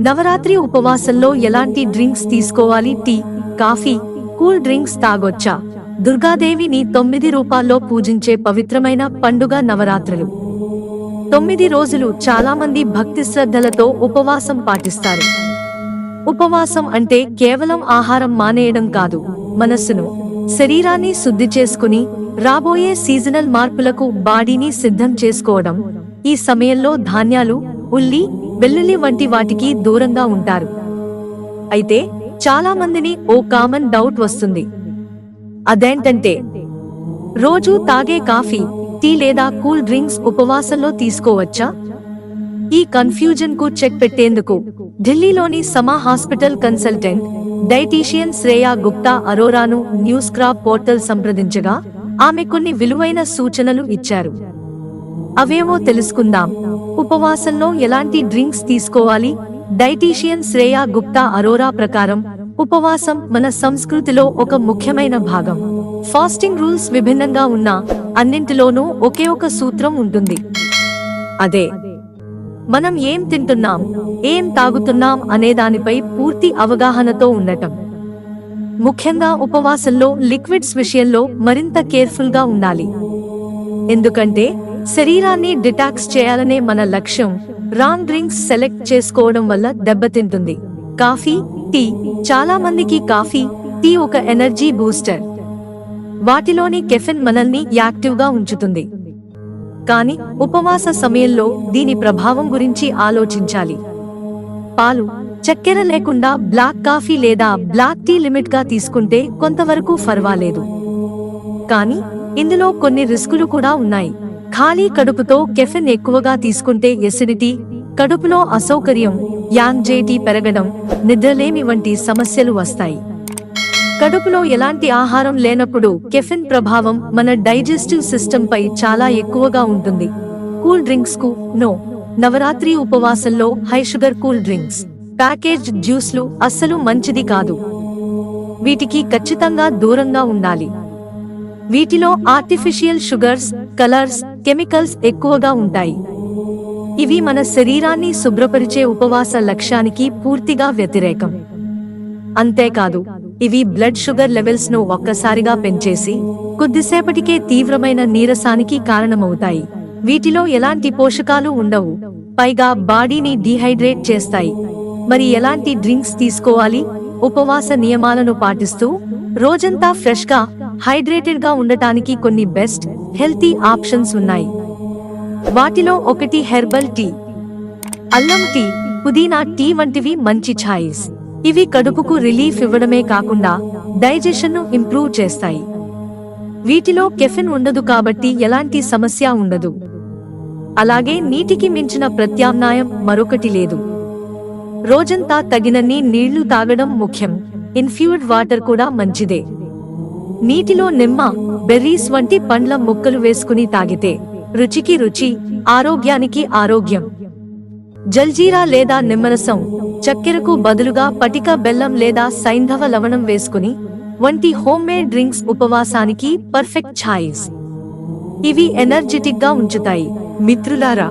నవరాత్రి ఉపవాసంలో ఎలాంటి డ్రింక్స్ తీసుకోవాలి? Tea coffee cool drinks తాగొచ్చా? దుర్గాదేవిని తొమ్మిది రూపాల్లో పూజించే పవిత్రమైన పండుగ నవరాత్రులు. తొమ్మిది రోజులు చాలా మంది భక్తి శ్రద్ధలతో ఉపవాసం పాటిస్తారు. ఉపవాసం అంటే కేవలం ఆహారం మానేయడం కాదు మనస్సును శరీరాన్ని శుద్ధి చేసుకుని రాబోయే సీజనల్ మార్పులకు బాడీని సిద్ధం చేసుకోవడం. ఈ సమయంలో ధాన్యాలు ఉల్లి వెల్లుల్లి వంటి వాటికి దూరంగా ఉంటారు. అయితే చాలా మందిని ఓ కామన్ డౌట్ వస్తుంది. అదేంటంటే రోజూ తాగే కాఫీ టీ లేదా కూల్ డ్రింక్స్ ఉపవాసంలో తీసుకోవచ్చా? ఈ కన్ఫ్యూజన్కు చెక్ పెట్టేందుకు ఢిల్లీలోని Sama hospital consultant dietitian Shreya Gupta అరోరాను news crop portal సంప్రదించగా ఆమె కొన్ని విలువైన సూచనలు ఇచ్చారు. అవేమో తెలుసుకుందాం. ఉపవాసంలో ఎలాంటి డ్రింక్స్ తీసుకోవాలి? డైటీషియన్ శ్రేయా గుప్తా అరోరా ప్రకారం ఉపవాసం మన సంస్కృతిలో ఒక ముఖ్యమైన భాగం. ఫాస్టింగ్ రూల్స్ విభిన్నంగా ఉన్నా అన్నింటిలోనూ ఒకే ఒక సూత్రం ఉంటుంది. అదే మనం ఏం తింటున్నాం ఏం తాగుతున్నాం అనే దానిపై పూర్తి అవగాహనతో ఉండటం. ముఖ్యంగా ఉపవాసంలో లిక్విడ్స్ విషయంలో మరింత కేర్ఫుల్గా ఉండాలి. ఎందుకంటే శరీరాన్ని డిటాక్స్ చేయాలనే మన లక్ష్యం రాంగ్ డ్రింక్స్ సెలెక్ట్ చేసుకోవడం వల్ల దెబ్బతింటుంది. కాఫీ టీ చాలా మందికి కాఫీ టీ ఒక ఎనర్జీ బూస్టర్. వాటిలోని కెఫెన్ మనల్ని యాక్టివ్గా ఉంచుతుంది. కానీ ఉపవాస సమయంలో దీని ప్రభావం గురించి ఆలోచించాలి. పాలు చక్కెర లేకుండా బ్లాక్ కాఫీ లేదా బ్లాక్ టీ లిమిట్గా తీసుకుంటే కొంతవరకు ఫర్వాలేదు. కానీ ఇందులో కొన్ని రిస్కులు కూడా ఉన్నాయి. ఖాళీ కడుపుతో కెఫెన్ ఎక్కువగా తీసుకుంటే ఎసిడిటీ కడుపులో అసౌకర్యం యాంగ్జైటీ పెరగడం నిద్రలేమి వంటి సమస్యలు వస్తాయి. కడుపులో ఎలాంటి ఆహారం లేనప్పుడు కెఫిన్ ప్రభావం మన డైజెస్టివ్ సిస్టమ్ పై చాలా ఎక్కువగా ఉంటుంది. కూల్ డ్రింక్స్కు no. Navratri ఉపవాసంలో high sugar cool drinks package జ్యూస్లు అస్సలు మంచిది కాదు. వీటికి ఖచ్చితంగా దూరంగా ఉండాలి. వీటిలో ఆర్టిఫిషియల్ షుగర్స్ కలర్స్ కెమికల్స్ ఎక్కువగా ఉంటాయి. ఇవి మన శరీరాన్ని శుభ్రపరిచే ఉపవాస లక్ష్యానికి పూర్తిగా వ్యతిరేకం. అంతేకాదు ఇవి బ్లడ్ షుగర్ లెవెల్స్ను ఒక్కసారిగా పెంచేసి కొద్దిసేపటికే తీవ్రమైన నీరసానికి కారణమవుతాయి. వీటిలో ఎలాంటి పోషకాలు ఉండవు. పైగా బాడీని డీహైడ్రేట్ చేస్తాయి. మరి ఎలాంటి డ్రింక్స్ తీసుకోవాలి? ఉపవాస నియమాలను పాటిస్తూ రోజంతా ఫ్రెష్గా హైడ్రేటెడ్గా ఉండటానికి కొన్ని బెస్ట్ హెల్తీ ఆప్షన్స్ ఉన్నాయి. వాటిలో ఒకటి హెర్బల్ టీ. అల్లం టీ పుదీనా టీ వంటివి మంచి ఛాయిస్. ఇవి కడుపుకు రిలీఫ్ ఇవ్వడమే కాకుండా డైజెషన్ను ఇంప్రూవ్ చేస్తాయి. వీటిలో కెఫిన్ ఉండదు కాబట్టి ఎలాంటి సమస్య ఉండదు. అలాగే నీటికి మించిన ప్రత్యామ్నాయం మరొకటి లేదు. రోజంతా తగినన్ని నీళ్ళు తాగడం ముఖ్యం. ఇన్ఫ్యూర్డ్ వాటర్ కూడా మంచిదే. నీటిలో నిమ్మ బెర్రీస్ వంటి పండ్ల ముక్కలు వేసుకుని తాగితే రుచికి రుచి ఆరోగ్యానికి ఆరోగ్యం. జల్జీరా లేదా నిమ్మరసం చక్కెరకు బదులుగా పటిక బెల్లం లేదా సైంధవ లవణం వేసుకుని వంటి హోమ్ మేడ్ డ్రింక్స్ ఉపవాసానికి పర్ఫెక్ట్ ఛాయిస్. ఇవి ఎనర్జెటిక్గా ఉంచుతాయి. మిత్రులారా